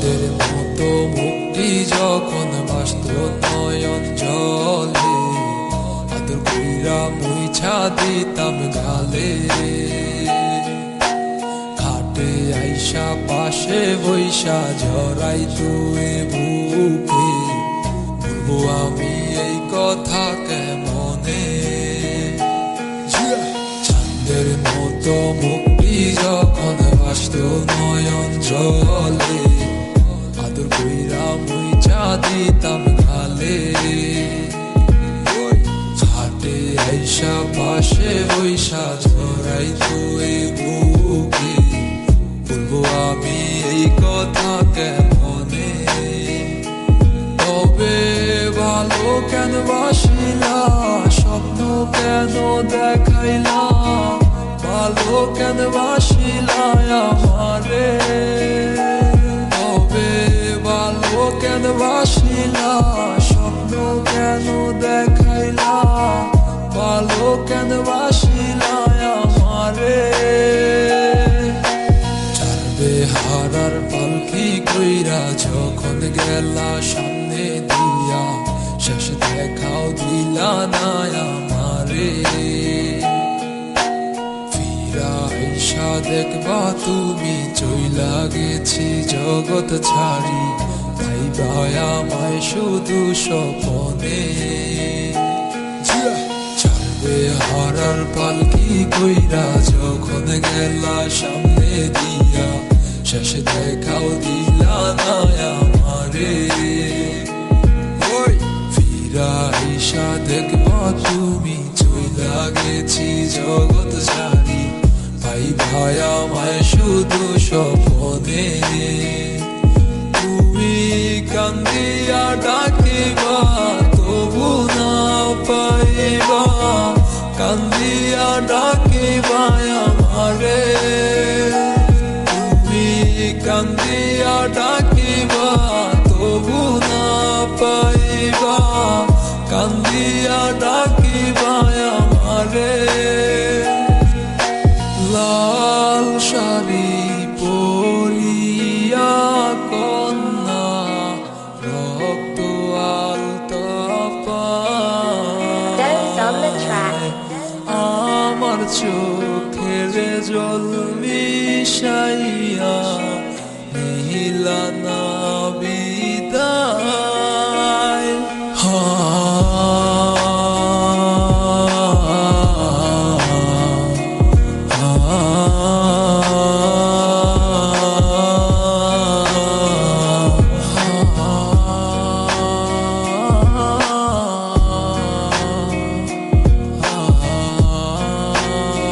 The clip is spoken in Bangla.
চাঁদের মতো মুক্তি যখন বাস্ত নয়ন জলে, আদর কইরা মুইছা দিতাম গালে খাটে আইসা, পাশে বৈশা ঝরাই তুই বুকে। বলব আমি এই কথা কেমনে? চাঁদের মতো মুক্তি যখন বাস্ত নয়ন জলে দিতাম গালে হাটে আইসা পাশে বৈশা ঝরাই তুই বুকে। বলব আমি এই কথা কেমনে? তবে ভালো কেন বাসিলা? স্বপ্ন কেন দেখাইলা? ভালো কেন বাসিলা আমারে? কেন বাসিলা আমারে? চারবে হারার পালকি কইরা যখন গেলা সামনে দিয়া, শেষ দেখাও দিলা না আমারে। ফিরা আইসা দেখবা তুমি চইলা গেছি জগৎ ছাড়ি তাই আমায় শুধু স্বপনে। হারার পালকি কইরা যখন গেলা সামনে দিয়া, শেষ দেখাও দিলা না আমারে। ফিরা আইসা দেখবা তুমি চইলা গেছি জগৎ ছাড়ি ভাই ভাই আমায় শুধু স্বপনে। তুমি কান্দিয়া ডাকিবা যাবে। লাল শাড়ি পরিয়া কন্যা রক্ত আলতা আমার চোখের জল মিশাইয়া নীলানা